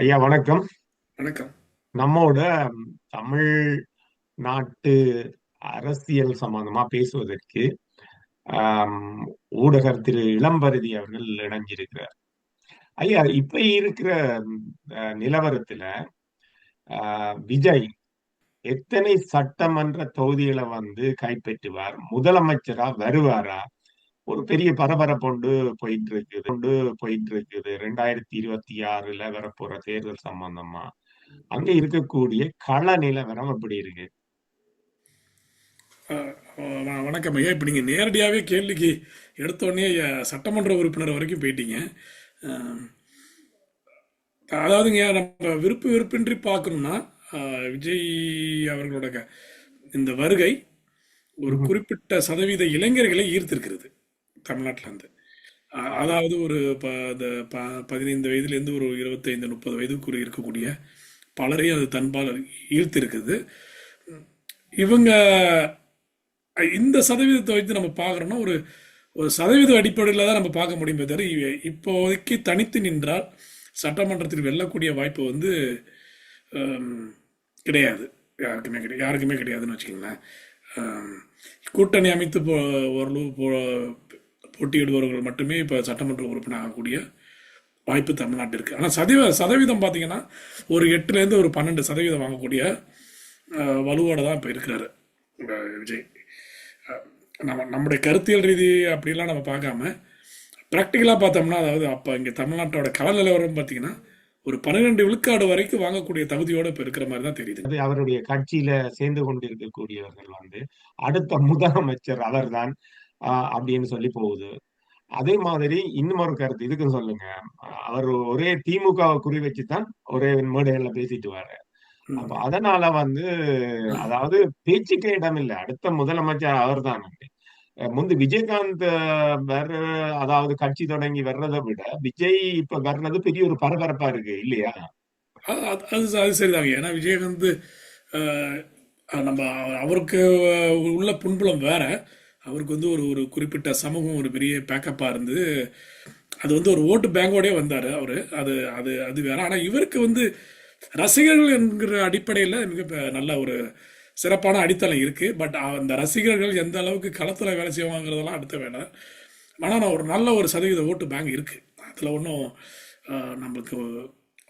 ஐயா வணக்கம். வணக்கம். நம்மோட தமிழ் நாட்டு அரசியல் சம்பந்தமா பேசுவதற்கு ஊடகர் திரு இளம்பரதி அவர்கள் இணைஞ்சிருக்கிறார். ஐயா இப்ப இருக்கிற நிலவரத்துல விஜய் எத்தனை சட்டமன்ற தொகுதிகளை வந்து கைப்பற்றுவார்? முதலமைச்சரா வருவாரா? ஒரு பெரிய பரபரப்பு போயிட்டு இருக்குது கொண்டு போயிட்டு இருக்குது ரெண்டாயிரத்தி இருபத்தி ஆறுல வரப்போற தேர்தல் சம்பந்தமா. அங்க இருக்கக்கூடிய கள நிலவரம் எப்படி இருக்கு? வணக்கம் ஐயா. இப்போ நீங்கள் நேரடியாகவே கேள்விக்கு எடுத்த உடனே அஹ், சட்டமன்ற உறுப்பினர் வரைக்கும் போயிட்டீங்க. அதாவதுங்க நம்ம விருப்பு வெறுப்பின்றி பார்க்கணும்னா விஜய் அவர்களோட இந்த வருகை ஒரு. குறிப்பிட்ட சதவீத இளைஞர்களை ஈர்த்திருக்கிறது. தமிழ்நாட்டிலேருந்து. அதாவது ஒரு ப இந்த ப பதினைந்து வயதுலேருந்து ஒரு இருபத்தைந்து முப்பது வயதுக்குரிய இருக்கக்கூடிய பலரையும் அது தன்பால் ஈர்த்திருக்குது. இவங்க இந்த சதவீதத்தை வைத்து நம்ம பார்க்குறோம்னா ஒரு ஒரு சதவீத அடிப்படையில் தான் நம்ம பார்க்க முடியுமே தவிர இப்போதைக்கு தனித்து நின்றால் சட்டமன்றத்தில் வெல்லக்கூடிய வாய்ப்பு வந்து கிடையாது. யாருக்குமே கிடையாது யாருக்குமே கிடையாதுன்னு வச்சுக்கோங்களேன். கூட்டணி அமைத்து போ ஓரளவு போ போட்டியிடுபவர்கள் மட்டுமே இப்போ சட்டமன்ற உறுப்பினர் ஆகக்கூடிய வாய்ப்பு தமிழ்நாட்டிற்கு. ஆனால் சதவீத சதவீதம் பார்த்தீங்கன்னா ஒரு எட்டுலேருந்து ஒரு பன்னெண்டு சதவீதம் வாங்கக்கூடிய வலுவோடு தான் இப்போ இருக்கிறாரு விஜய். நம்ம நம்முடைய கருத்தியல் ரீதி அப்படிலாம் நம்ம பார்க்காம ப்ராக்டிக்கலாக பார்த்தோம்னா அதாவது அப்போ இங்கே தமிழ்நாட்டோட கள நிலவரம் பார்த்தீங்கன்னா ஒரு பன்னிரெண்டு விழுக்காடு வரைக்கும் வாங்கக்கூடிய தகுதியோடு இப்போ இருக்கிற மாதிரி தான் தெரியுது. அவருடைய கட்சியில சேர்ந்து கொண்டிருக்கக்கூடியவர்கள் வந்து அடுத்த முதலமைச்சர் அவர்தான். அப்படின்னு சொல்லி போகுது. அதே மாதிரி இன்னும் ஒரு கருத்து இதுக்கு சொல்லுங்க. அவர் ஒரே திமுகவை குறி வச்சுதான் ஒரே மேடைகள்ல பேசிட்டு வர்றாரு. அப்ப. அதனால வந்து அதாவது பேச்சுக்கே இடம் இல்லை அடுத்த முதலமைச்சர் அவர்தான் முந்து விஜயகாந்த் வர்ற அதாவது கட்சி தொடங்கி வர்றதை விட விஜய் இப்ப வர்றது பெரிய ஒரு பரபரப்பா இருக்கு இல்லையா? அது அது சரிதாங்க. ஏன்னா விஜயகாந்த் நம்ம அவருக்கு உள்ள புண்புலம் வேற. அவருக்கு வந்து ஒரு ஒரு குறிப்பிட்ட சமூகம் ஒரு பெரிய பேக்கப்பாக இருந்து அது வந்து ஒரு ஓட்டு பேங்கோடே வந்தார் அவர். அது அது அது வேற. ஆனால் இவருக்கு வந்து ரசிகர்கள் என்கிற அடிப்படையில் மிக நல்ல ஒரு சிறப்பான அடித்தளம் இருக்குது பட் அந்த ரசிகர்கள் எந்த அளவுக்கு களத்தில் வேலை செய்வாங்கிறதெல்லாம் அடுத்த வேலை. ஆனால் நான் ஒரு நல்ல ஒரு சதவீத ஓட்டு பேங்க் இருக்குது அதில் ஒன்றும் நம்மளுக்கு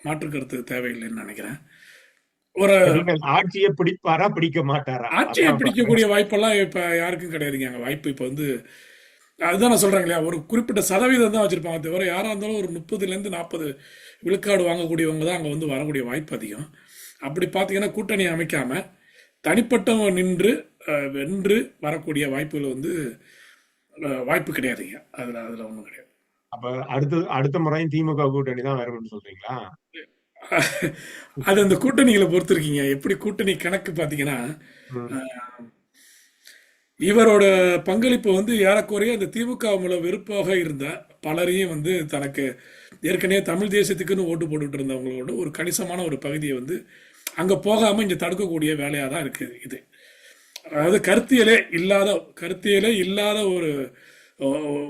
மாற்று கருத்து தேவையில்லைன்னு நினைக்கிறேன். ஒரு ஆட்சியை பிடிப்பாரா பிடிக்க மாட்டாரா? ஆட்சியை பிடிக்கக்கூடிய வாய்ப்பெல்லாம் இப்போ யாருக்கும் கிடையாதுங்க. அங்கே வாய்ப்பு இப்போ வந்து அதுதான் நான் சொல்கிறேன் இல்லையா? ஒரு குறிப்பிட்ட சதவீதம் தான் வச்சுருப்பாங்க தவிர யாராக இருந்தாலும் ஒரு முப்பதுலேருந்து நாற்பது விழுக்காடு வாங்கக்கூடியவங்க தான் அங்கே வந்து வரக்கூடிய வாய்ப்பு அதிகம். அப்படி பார்த்தீங்கன்னா கூட்டணி அமைக்காமல் தனிப்பட்டவங்க நின்று வென்று வரக்கூடிய வாய்ப்புகள் வந்து வாய்ப்பு கிடையாதுங்க. அதில் அதில் ஒன்றும் கிடையாது. அப்ப அடுத்த அடுத்த முறையும் திமுக கூட்டணி தான் வரும்னு சொல்றீங்களா? அது அந்த கூட்டணிகளை பொறுத்து இருக்கீங்க எப்படி கூட்டணி கணக்கு. அஹ், இவரோட பங்களிப்பு வந்து ஏறக்குறைய அந்த திமுக மூலம் வெறுப்பாக இருந்த பலரையும் வந்து தனக்கு ஏற்கனவே தமிழ் தேசத்துக்குன்னு ஓட்டு போட்டுட்டு இருந்தவங்களோட ஒரு கணிசமான ஒரு பகுதியை வந்து அங்கே போகாமல் இங்கே தடுக்கக்கூடிய வேலையாக தான் இருக்குது இது அதாவது கருத்தியலே இல்லாத கருத்தியலே இல்லாத ஒரு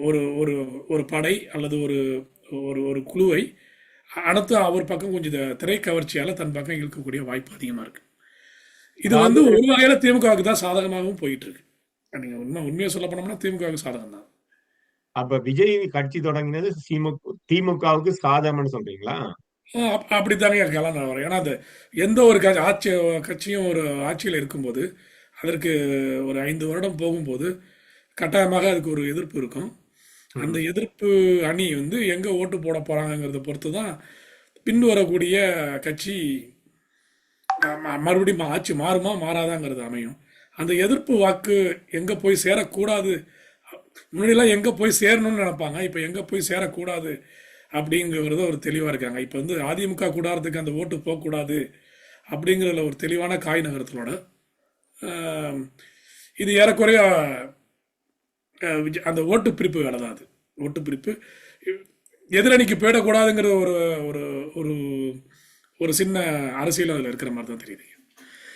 ஒரு ஒரு ஒரு படை அல்லது ஒரு ஒரு ஒரு குழுவை அடுத்து அவர் பக்கம் கொஞ்சம் திரை கவர்ச்சியால் தன் பக்கம் இழுக்கக்கூடிய வாய்ப்பு அதிகமாக இருக்கு. இது வந்து ஒரு வகையில் திமுகவுக்கு தான் சாதகமாகவும் போயிட்டு இருக்கு நீங்கள் உண்மை உண்மையை சொல்ல போனோம்னா திமுகவுக்கு சாதகம் தான் அப்ப விஜய் கட்சி தொடங்கினது திமுக திமுகவுக்கு சாதகம்னு சொல்றீங்களா? அப்படித்தானே இருக்கலாம் நான் வரேன் ஏன்னா அது எந்த ஒரு கட்சி ஆட்சி கட்சியும் ஒரு ஆட்சியில் இருக்கும்போது அதற்கு ஒரு ஐந்து வருடம் போகும்போது கட்டாயமாக அதுக்கு ஒரு எதிர்ப்பு இருக்கும். அந்த எதிர்ப்பு அணி வந்து எங்கே ஓட்டு போட போகிறாங்கங்கிறத பொறுத்து தான் பின் வரக்கூடிய கட்சி மறுபடியும் ஆட்சி மாறுமா மாறாதாங்கிறது அமையும். அந்த எதிர்ப்பு வாக்கு எங்கே போய் சேரக்கூடாது? முன்னாடிலாம் எங்கே போய் சேரணும்னு நினைப்பாங்க இப்போ எங்கே போய் சேரக்கூடாது அப்படிங்கிறத ஒரு தெளிவாக இருக்காங்க. இப்போ வந்து அதிமுக கூடாரத்துக்கு அந்த ஓட்டு போகக்கூடாது அப்படிங்கிறதுல ஒரு தெளிவான காய் நகரத்தினோட இது ஏறக்குறைய அந்த ஓட்டு பிரிப்பு வேலை தான் அது. ஓட்டு பிரிப்பு எதிரணிக்கு போயிடக்கூடாதுங்கிற ஒரு ஒரு ஒரு ஒரு சின்ன அரசியல் அதில் இருக்கிற மாதிரி தான் தெரியுது.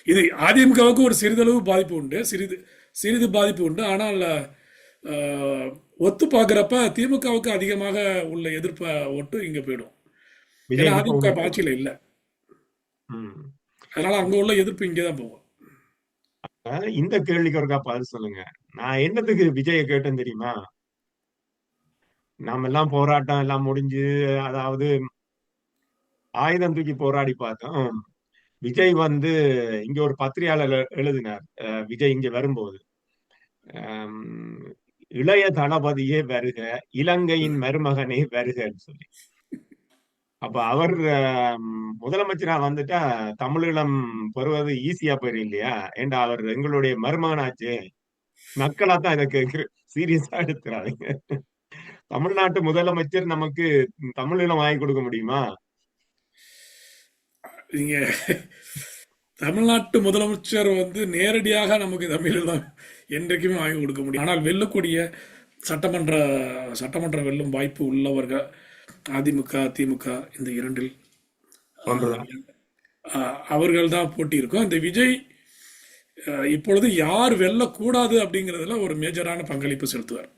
இது அதிமுகவுக்கு ஒரு சிறிதளவு பாதிப்பு உண்டு. சிறிது சிறிது பாதிப்பு உண்டு. ஆனால் ஒத்து பார்க்குறப்ப திமுகவுக்கு அதிகமாக உள்ள எதிர்ப்ப ஓட்டு இங்கே போயிடும். அதிமுக ஆட்சியில இல்ல. அதனால அங்க உள்ள எதிர்ப்பு இங்கதான் போகும். அஹ் இந்த கேள்விக்கு ஒருக்கா பதில் சொல்லுங்க. நான் என்னத்துக்கு விஜய கேட்டேன் தெரியுமா? நாம எல்லாம் போராட்டம் எல்லாம் முடிஞ்சு அதாவது ஆயுதம் தூக்கி போராடி பார்த்தோம். விஜய் வந்து இங்க ஒரு பத்திரிகையாளர் எழு- எழுதினார். விஜய் இங்க வரும்போது. இளைய தளபதியே வருக இலங்கையின் மருமகனே வருகன்னு சொல்லி. அப்ப அவர் முதலமைச்சரா வந்துட்டா தமிழீழம் பெறுவது ஈஸியா போயிடும் இல்லையா? ஏண்டா அவர் எங்களுடைய மருமகனாச்சு? மக்களா தான் இதை சீரியஸா எடுத்துறாங்க தமிழ்நாட்டு முதலமைச்சர் நமக்கு தமிழீழம் வாங்கி கொடுக்க முடியுமா? நீங்க தமிழ்நாட்டு முதலமைச்சர் வந்து நேரடியாக நமக்கு தமிழீழம் என்றைக்குமே வாங்கி கொடுக்க முடியும். ஆனால் வெல்லக்கூடிய சட்டமன்ற சட்டமன்ற வெல்லும் வாய்ப்பு உள்ளவர்கள் அதிமுக திமுக இந்த இரண்டில். அவர்கள் தான் போட்டி இருக்கும் இந்த விஜய் இப்பொழுது யார் வெல்லக்கூடாது அப்படிங்கிறதுல ஒரு மேஜரான பங்களிப்பு செலுத்துவார்.